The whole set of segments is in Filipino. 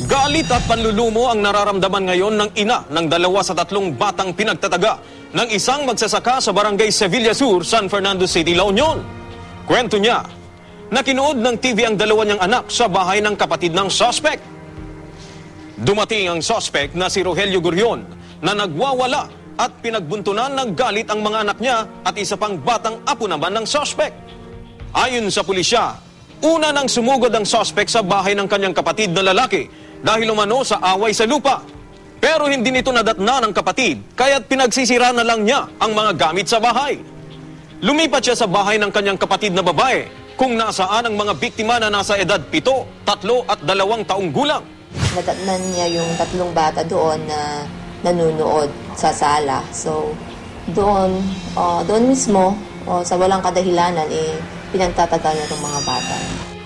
Galit at panlulumo ang nararamdaman ngayon ng ina ng dalawa sa tatlong batang pinagtataga ng isang magsasaka sa barangay Sevilla Sur, San Fernando City, La Union. Kwento niya, nakinood ng TV ang dalawa niyang anak sa bahay ng kapatid ng suspect. Dumating ang suspect na si Rogelio Gurion na nagwawala at pinagbuntunan ng galit ang mga anak niya at isa pang batang apo naman ng suspect. Ayon sa pulisya, una nang sumugod ang suspect sa bahay ng kanyang kapatid na lalaki dahil umano sa away sa lupa. Pero hindi nito nadatna ng kapatid, kaya't pinagsisira na lang niya ang mga gamit sa bahay. Lumipat siya sa bahay ng kanyang kapatid na babae kung nasaan ang mga biktima na nasa edad pito, tatlo at dalawang taong gulang. nadatnan niya yung tatlong bata doon na nanunood sa sala. So, doon, uh, doon mismo, uh, sa walang kadahilanan, eh, pinagtatagal na itong mga bata.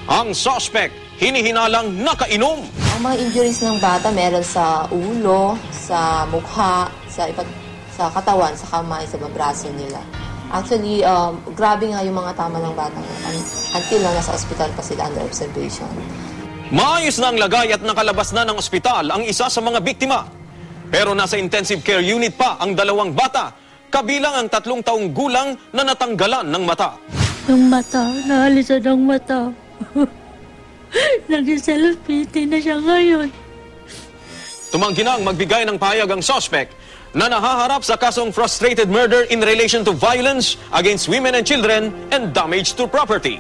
Ang suspect, hinihinalang nakainom. Ang mga injuries ng bata meron sa ulo, sa mukha, sa iba't sa katawan, sa kamay, sa braso nila. Actually, um, grabe nga yung mga tama ng bata un- until na nasa ospital pa sila under observation. Maayos na ang lagay at nakalabas na ng ospital ang isa sa mga biktima. Pero nasa intensive care unit pa ang dalawang bata, kabilang ang tatlong taong gulang na natanggalan ng mata. Yung mata, naalisan ang mata. Nag-selfie na siya ngayon. Tumanggi na ang magbigay ng pahayag ang suspect na nahaharap sa kasong frustrated murder in relation to violence against women and children and damage to property.